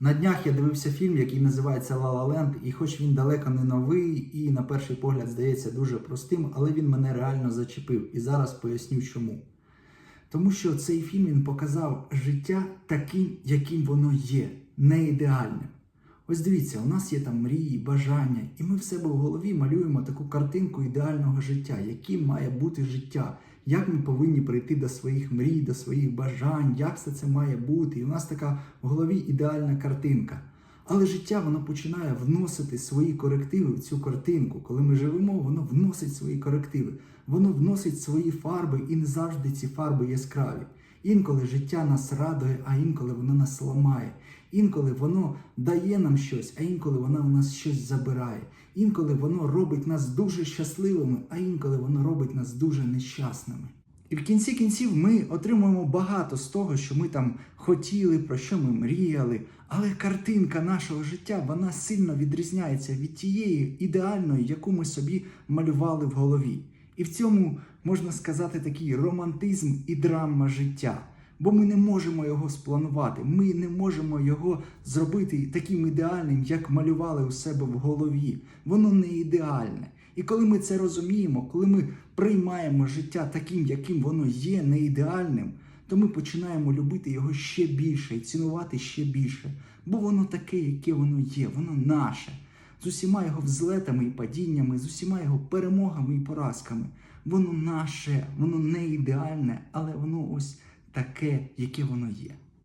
На днях я дивився фільм, який називається «Ла Ла Ленд», і хоч він далеко не новий і на перший погляд здається дуже простим, але він мене реально зачепив. І зараз поясню чому. Тому що цей фільм він показав життя таким, яким воно є, не ідеальним. Ось дивіться, у нас є там мрії, бажання, і ми в себе в голові малюємо таку картинку ідеального життя, яким має бути життя, як ми повинні прийти до своїх мрій, до своїх бажань, як все це має бути. І у нас така в голові ідеальна картинка. Але життя воно починає вносити свої корективи в цю картинку. Коли ми живемо, воно вносить свої корективи, воно вносить свої фарби, і не завжди ці фарби яскраві. Інколи життя нас радує, а інколи воно нас ламає. Інколи воно дає нам щось, а інколи воно у нас щось забирає. Інколи воно робить нас дуже щасливими, а інколи воно робить нас дуже нещасними. І в кінці кінців ми отримуємо багато з того, що ми там хотіли, про що ми мріяли. Але картинка нашого життя вона сильно відрізняється від тієї ідеальної, яку ми собі малювали в голові. І в цьому можна сказати такий романтизм і драма життя. Бо ми не можемо його спланувати, ми не можемо його зробити таким ідеальним, як малювали у себе в голові. Воно не ідеальне. І коли ми це розуміємо, коли ми приймаємо життя таким, яким воно є, не ідеальним, то ми починаємо любити його ще більше і цінувати ще більше. Бо воно таке, яке воно є, воно наше. З усіма його взлетами і падіннями, з усіма його перемогами і поразками. Воно наше, воно не ідеальне, але воно ось таке, яке воно є.